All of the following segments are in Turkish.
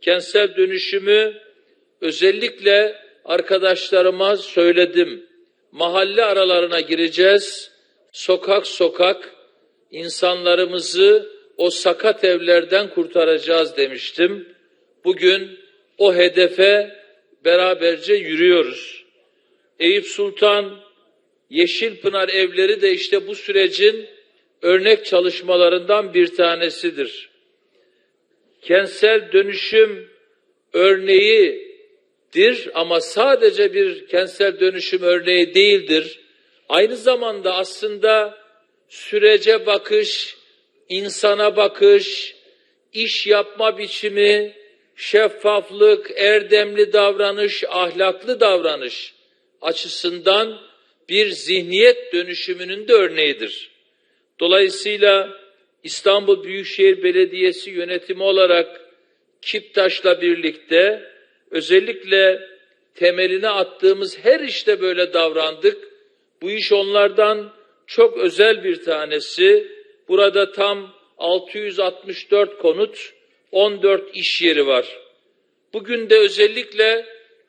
kentsel dönüşümü özellikle arkadaşlarıma söyledim. Mahalle aralarına gireceğiz. Sokak sokak insanlarımızı o sakat evlerden kurtaracağız demiştim. Bugün o hedefe beraberce yürüyoruz. Eyüp Sultan Yeşilpınar evleri de işte bu sürecin örnek çalışmalarından bir tanesidir. Kentsel dönüşüm örneğidir ama sadece bir kentsel dönüşüm örneği değildir. Aynı zamanda aslında sürece bakış, insana bakış, iş yapma biçimi, şeffaflık, erdemli davranış, ahlaklı davranış açısından bir zihniyet dönüşümünün de örneğidir. Dolayısıyla İstanbul Büyükşehir Belediyesi yönetimi olarak Kiptaş'la birlikte özellikle temeline attığımız her işte böyle davrandık. Bu iş onlardan çok özel bir tanesi. Burada tam 664 konut, 14 iş yeri var. Bugün de özellikle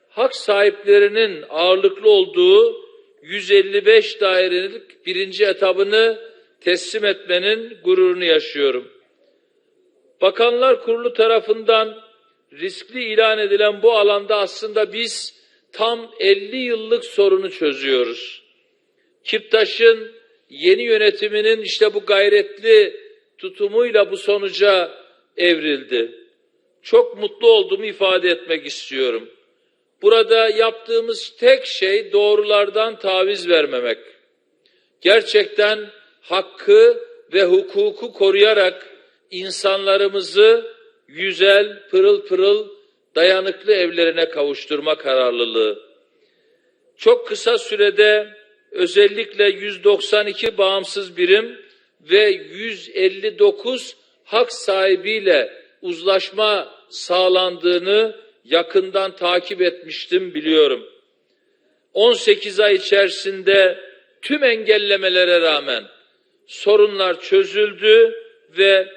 hak sahiplerinin ağırlıklı olduğu 155 dairelik birinci etabını teslim etmenin gururunu yaşıyorum. Bakanlar Kurulu tarafından riskli ilan edilen bu alanda aslında biz tam 50 yıllık sorunu çözüyoruz. Kiptaş'ın yeni yönetiminin işte bu gayretli tutumuyla bu sonuca evrildi. Çok mutlu olduğumu ifade etmek istiyorum. Burada yaptığımız tek şey doğrulardan taviz vermemek. Gerçekten hakkı ve hukuku koruyarak insanlarımızı güzel, pırıl pırıl, dayanıklı evlerine kavuşturma kararlılığı. Çok kısa sürede özellikle 192 bağımsız birim ve 159 hak sahibiyle uzlaşma sağlandığını yakından takip etmiştim biliyorum. 18 ay içerisinde tüm engellemelere rağmen sorunlar çözüldü ve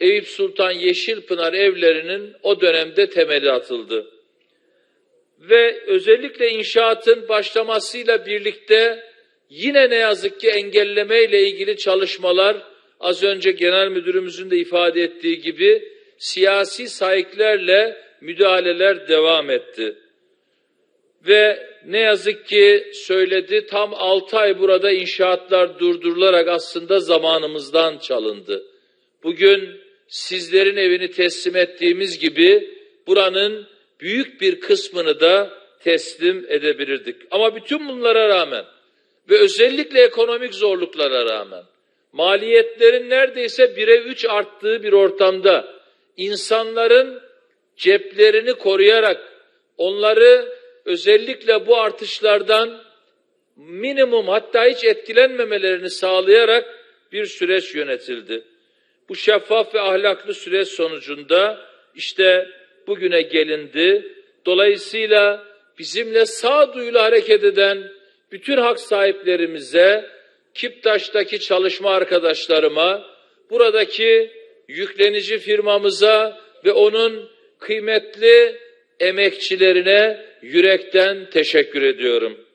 Eyüp Sultan Yeşilpınar evlerinin o dönemde temeli atıldı. Ve özellikle inşaatın başlamasıyla birlikte yine ne yazık ki engelleme ile ilgili çalışmalar az önce genel müdürümüzün de ifade ettiği gibi siyasi sahiplerle müdahaleler devam etti. Ve ne yazık ki söyledi tam 6 ay burada inşaatlar durdurularak aslında zamanımızdan çalındı. Bugün sizlerin evini teslim ettiğimiz gibi buranın büyük bir kısmını da teslim edebilirdik. Ama bütün bunlara rağmen ve özellikle ekonomik zorluklara rağmen maliyetlerin neredeyse bire üç arttığı bir ortamda insanların ceplerini koruyarak onları özellikle bu artışlardan minimum hatta hiç etkilenmemelerini sağlayarak bir süreç yönetildi. Bu şeffaf ve ahlaklı süreç sonucunda işte bugüne gelindi. Dolayısıyla bizimle sağduyulu hareket eden bütün hak sahiplerimize, Kiptaş'taki çalışma arkadaşlarıma, buradaki yüklenici firmamıza ve onun kıymetli emekçilerine yürekten teşekkür ediyorum.